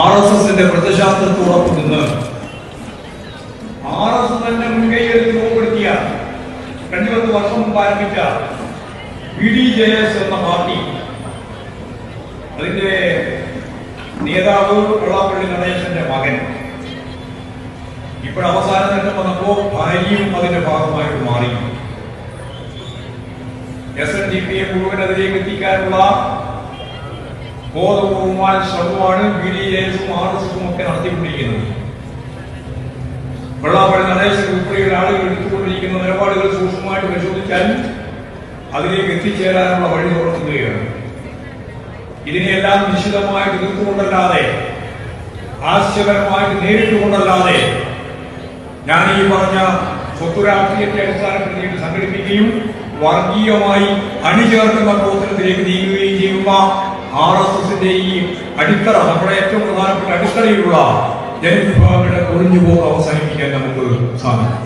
R S എസിന്റെ പ്രത്യശാസ്ത്രത്തോടൊപ്പം നിന്ന് R S എസിന്റെ മുൻകൈയെടുത്ത് രൂപപ്പെടുത്തിയ രണ്ടു പത്ത് വർഷം മുമ്പ് ആരംഭിച്ച ബി ഡി ജെ എസ് എന്ന പാർട്ടി അതിന്റെ നേതാവ് വെള്ളാപ്പള്ളി നടേശന്റെ മകൻ. ഇപ്പോൾ അവസാന ഘട്ടം വന്നപ്പോ ഭാര്യയും അതിന്റെ ഭാഗമായിട്ട് മാറി. എസ് എൻ ഡി പിയെ മുഴുവൻ അതിലേക്ക് എത്തിക്കാനുള്ള ബോധപൂർവമായ ശ്രമമാണ് ബി ഡി എസും ആർ എസ് ഒക്കെ നടത്തിക്കൊണ്ടിരിക്കുന്നത്. വെള്ളാപ്പള്ളി നടേശൻ ഉൾപ്പെടെയുള്ള ആളുകൾ എടുത്തുകൊണ്ടിരിക്കുന്ന നിലപാടുകൾ സൂക്ഷ്മമായിട്ട് പരിശോധിച്ചാൽ അതിലേക്ക് എത്തിച്ചേരാനുള്ള വഴി തുറക്കുകയാണ്. ഇതിനെയെല്ലാം നിശ്ചിതമായിട്ട് എതിർത്തുകൊണ്ടല്ലാതെ ഹാസ്യപരമായിട്ട് നേരിട്ടുകൊണ്ടല്ലാതെ ഞാൻ ഈ പറഞ്ഞ സ്വത്ത് രാഷ്ട്രീയത്തെ അടിസ്ഥാനപ്പെടുത്തിയിട്ട് സംഘടിപ്പിക്കുകയും വർഗീയമായി അണിചേർക്കുന്ന പ്രവർത്തനത്തിലേക്ക് നീങ്ങുകയും ചെയ്യുന്ന ആർ എസ് എസിന്റെ ഈ അടിത്തറ നമ്മുടെ ഏറ്റവും പ്രധാനപ്പെട്ട അടിത്തറയിലുള്ള ജനവിഭാഗങ്ങളുടെ ഒഴിഞ്ഞു പോകാൻ അവസാനിപ്പിക്കാൻ നമുക്ക് സാധിക്കും.